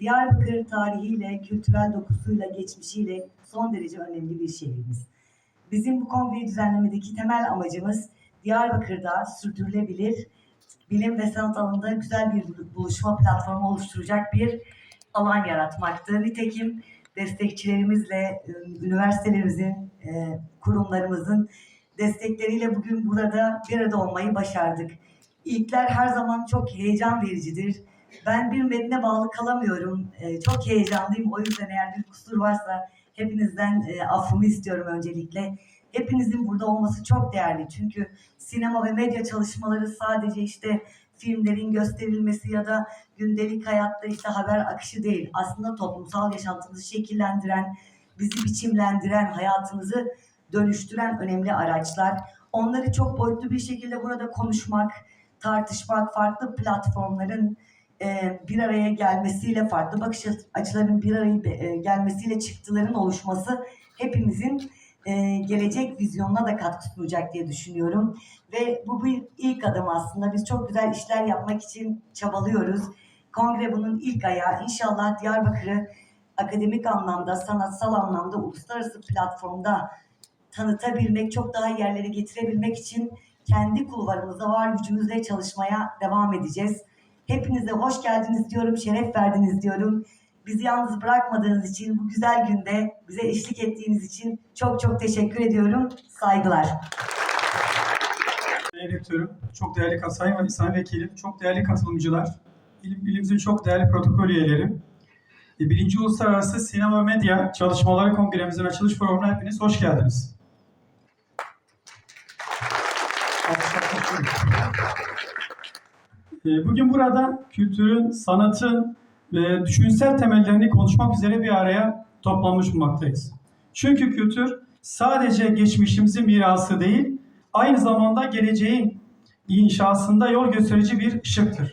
Diyarbakır tarihiyle, kültürel dokusuyla, geçmişiyle son derece önemli bir şehrimiz. Bizim bu kongreyi düzenlemedeki temel amacımız Diyarbakır'da sürdürülebilir, bilim ve sanat alanında güzel bir buluşma platformu oluşturacak bir alan yaratmaktı. Nitekim destekçilerimizle, ıı, üniversitelerimizin, e, kurumlarımızın destekleriyle bugün burada bir arada olmayı başardık. İlkler her zaman çok heyecan vericidir. Ben bir metne bağlı kalamıyorum. Ee, çok heyecanlıyım. O yüzden eğer bir kusur varsa hepinizden e, affımı istiyorum öncelikle. Hepinizin burada olması çok değerli. Çünkü sinema ve medya çalışmaları sadece işte filmlerin gösterilmesi ya da gündelik hayatta işte haber akışı değil. Aslında toplumsal yaşantımızı şekillendiren, bizi biçimlendiren, hayatımızı dönüştüren önemli araçlar. Onları çok boyutlu bir şekilde burada konuşmak, tartışmak, farklı platformların e, bir araya gelmesiyle, farklı bakış açılarının bir araya e, gelmesiyle çıktıların oluşması hepimizin e, gelecek vizyonuna da katkı sunacak diye düşünüyorum. Ve bu bir ilk adım aslında. Biz çok güzel işler yapmak için çabalıyoruz. Kongre bunun ilk ayağı. İnşallah Diyarbakır'ı akademik anlamda, sanatsal anlamda, uluslararası platformda tanıtabilmek, çok daha yerlere getirebilmek için kendi kulvarımızda var gücümüzle çalışmaya devam edeceğiz. Hepinize hoş geldiniz diyorum, şeref verdiniz diyorum. Bizi yalnız bırakmadığınız için, bu güzel günde bize eşlik ettiğiniz için çok çok teşekkür ediyorum. Saygılar. Değerli rektörüm, çok değerli sayın, ve- sayın vekilim, çok değerli katılımcılar, ilim, ilimizin çok değerli protokol üyeleri, e, birinci Uluslararası Sinema Medya Çalışmaları Kongremizin açılış programına hepiniz hoş geldiniz. E, Bugün burada kültürün, sanatın ve düşünsel temellerini konuşmak üzere bir araya toplanmış bulunmaktayız. Çünkü kültür sadece geçmişimizin mirası değil, aynı zamanda geleceğin inşasında yol gösterici bir ışıktır.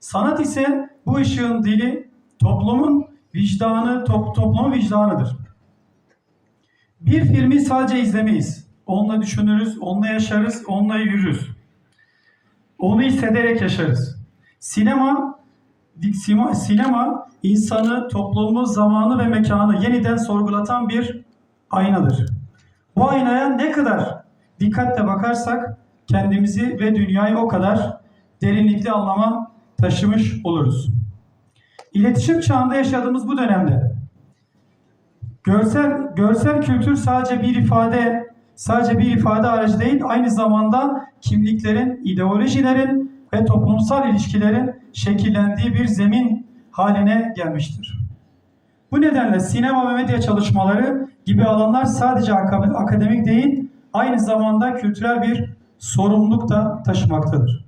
Sanat ise bu ışığın dili, toplumun vicdanı, top, toplumun vicdanıdır. Bir filmi sadece izlemeyiz. Onunla düşünürüz, onunla yaşarız, onunla yürürüz. Onu hissederek yaşarız. Sinema, sinema, insanı, toplumu, zamanı ve mekanı yeniden sorgulatan bir aynadır. Bu aynaya ne kadar dikkatle bakarsak kendimizi ve dünyayı o kadar derinlikli anlama taşımış oluruz. İletişim çağında yaşadığımız bu dönemde görsel görsel kültür sadece bir ifade sadece bir ifade aracı değil, aynı zamanda kimliklerin, ideolojilerin ve toplumsal ilişkilerin şekillendiği bir zemin haline gelmiştir. Bu nedenle sinema ve medya çalışmaları gibi alanlar sadece aka- akademik değil, aynı zamanda kültürel bir sorumluluk da taşımaktadır.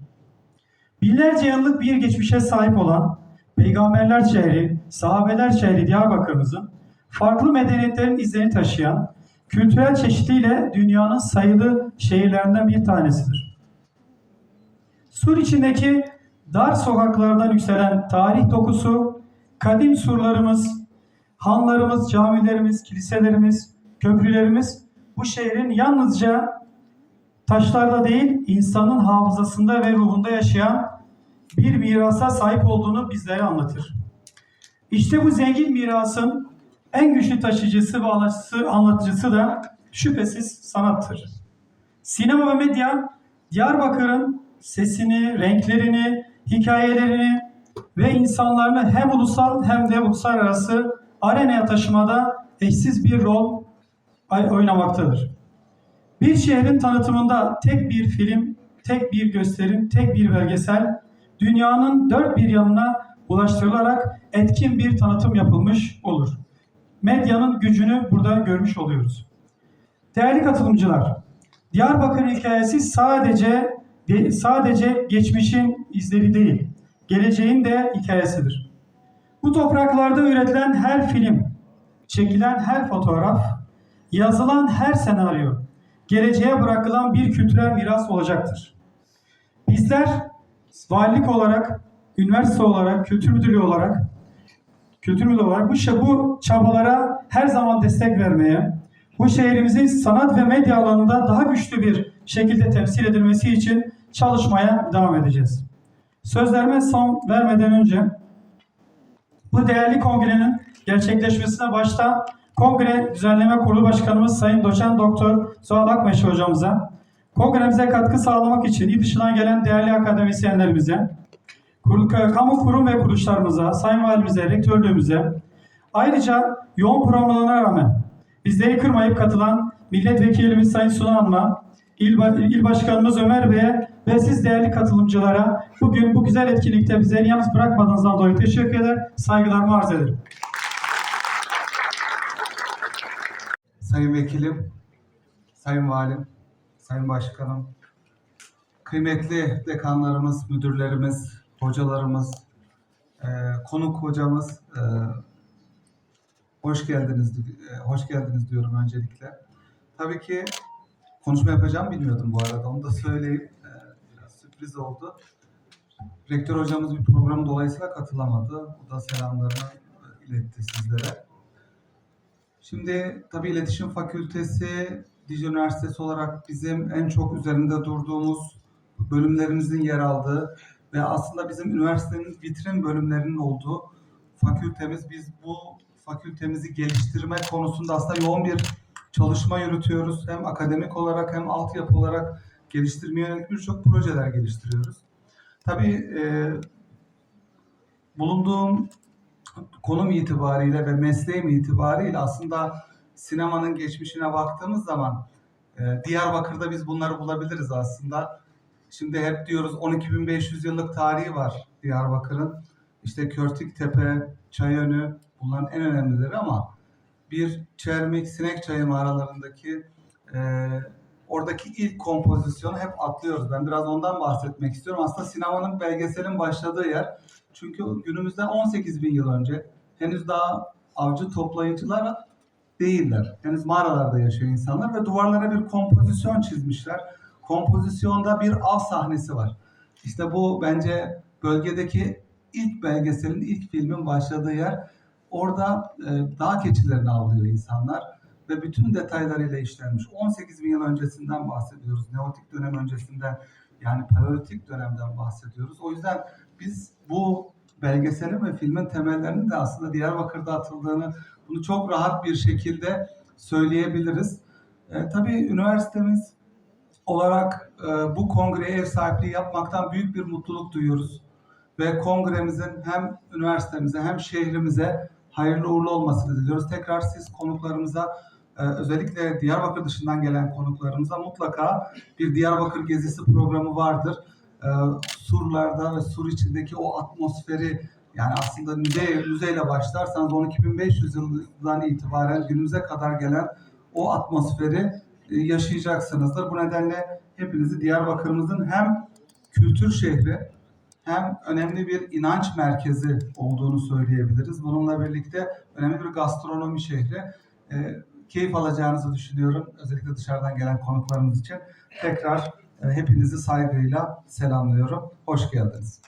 Binlerce yıllık bir geçmişe sahip olan Peygamberler şehri, sahabeler şehri Diyarbakır'ımızın farklı medeniyetlerin izlerini taşıyan kültürel çeşitliğiyle dünyanın sayılı şehirlerinden bir tanesidir. Sur içindeki dar sokaklardan yükselen tarih dokusu, kadim surlarımız, hanlarımız, camilerimiz, kiliselerimiz, köprülerimiz bu şehrin yalnızca taşlarda değil, insanın hafızasında ve ruhunda yaşayan bir mirasa sahip olduğunu bizlere anlatır. İşte bu zengin mirasın en güçlü taşıyıcısı ve anlatıcısı, anlatıcısı da şüphesiz sanattır. Sinema ve medya Diyarbakır'ın sesini, renklerini, hikayelerini ve insanlarını hem ulusal hem de uluslararası arenaya taşımada eşsiz bir rol oynamaktadır. Bir şehrin tanıtımında tek bir film, tek bir gösterim, tek bir belgesel dünyanın dört bir yanına ulaştırılarak etkin bir tanıtım yapılmış olur. Medyanın gücünü burada görmüş oluyoruz. Değerli katılımcılar, Diyarbakır hikayesi sadece sadece geçmişin izleri değil, geleceğin de hikayesidir. Bu topraklarda üretilen her film, çekilen her fotoğraf, yazılan her senaryo, geleceğe bırakılan bir kültürel miras olacaktır. Bizler valilik olarak, üniversite olarak, kültür müdürlüğü olarak, kültür müdürlüğü olarak bu, bu çabalara her zaman destek vermeye, bu şehrimizin sanat ve medya alanında daha güçlü bir şekilde temsil edilmesi için çalışmaya devam edeceğiz. Sözlerime son vermeden önce bu değerli kongrenin gerçekleşmesine başta Kongre Düzenleme Kurulu Başkanımız Sayın Doçent Doktor Zuhal Akmeşe hocamıza, kongremize katkı sağlamak için dışından gelen değerli akademisyenlerimize, kamu kurum ve kuruluşlarımıza, Sayın Valimize, Rektörlüğümüze, ayrıca yoğun programlarına rağmen bizleri kırmayıp katılan Milletvekilimiz Sayın Suna Hanım'a, İl, İl Başkanımız Ömer Bey'e ve siz değerli katılımcılara bugün bu güzel etkinlikte bizleri yalnız bırakmadığınızdan dolayı teşekkür eder, saygılarımı arz ederim. Sayın Vekilim, Sayın Valim, Sayın Başkanım, kıymetli dekanlarımız, müdürlerimiz, hocalarımız, e, konuk hocamız, e, hoş geldiniz, e, hoş geldiniz diyorum öncelikle. Tabii ki konuşma yapacağım bilmiyordum bu arada, onu da söyleyeyim. E, biraz sürpriz oldu. Rektör hocamız bir program dolayısıyla katılamadı. O da selamlarını iletti sizlere. Şimdi tabii iletişim fakültesi Dicle Üniversitesi olarak bizim en çok üzerinde durduğumuz bölümlerimizin yer aldığı ve aslında bizim üniversitenin vitrin bölümlerinin olduğu fakültemiz. Biz bu fakültemizi geliştirme konusunda aslında yoğun bir çalışma yürütüyoruz. Hem akademik olarak hem altyapı olarak geliştirmeye yönelik birçok projeler geliştiriyoruz. Tabii e, bulunduğum konum itibariyle ve mesleğim itibariyle aslında sinemanın geçmişine baktığımız zaman e, Diyarbakır'da biz bunları bulabiliriz aslında. Şimdi hep diyoruz 12.500 yıllık tarihi var Diyarbakır'ın. İşte Körtüktepe, Çayönü bunların en önemlileri ama bir Çermik, Sinek Çayı mağaralarındaki e, oradaki ilk kompozisyonu hep atlıyoruz. Ben biraz ondan bahsetmek istiyorum. Aslında sinemanın belgeselin başladığı yer. Çünkü günümüzden 18 bin yıl önce henüz daha avcı toplayıcılar değiller. Henüz mağaralarda yaşıyor insanlar ve duvarlara bir kompozisyon çizmişler. Kompozisyonda bir av sahnesi var. İşte bu bence bölgedeki ilk belgeselin, ilk filmin başladığı yer. Orada e, dağ keçilerini avlıyor insanlar ve bütün detaylarıyla işlenmiş. 18 bin yıl öncesinden bahsediyoruz. Neolitik dönem öncesinden yani Paleolitik dönemden bahsediyoruz. O yüzden biz bu belgeselin ve filmin temellerinin de aslında Diyarbakır'da atıldığını bunu çok rahat bir şekilde söyleyebiliriz. E, tabii üniversitemiz olarak e, bu kongreye ev sahipliği yapmaktan büyük bir mutluluk duyuyoruz. Ve kongremizin hem üniversitemize hem şehrimize hayırlı uğurlu olmasını diliyoruz. Tekrar siz konuklarımıza e, özellikle Diyarbakır dışından gelen konuklarımıza mutlaka bir Diyarbakır gezisi programı vardır. E, surlarda ve sur içindeki o atmosferi yani aslında müze, müzeyle başlarsanız 12.500 yıldan itibaren günümüze kadar gelen o atmosferi yaşayacaksınızdır. Bu nedenle hepinizi Diyarbakır'ımızın hem kültür şehri hem önemli bir inanç merkezi olduğunu söyleyebiliriz. Bununla birlikte önemli bir gastronomi şehri. E, keyif alacağınızı düşünüyorum. Özellikle dışarıdan gelen konuklarımız için. Tekrar e, hepinizi saygıyla selamlıyorum. Hoş geldiniz.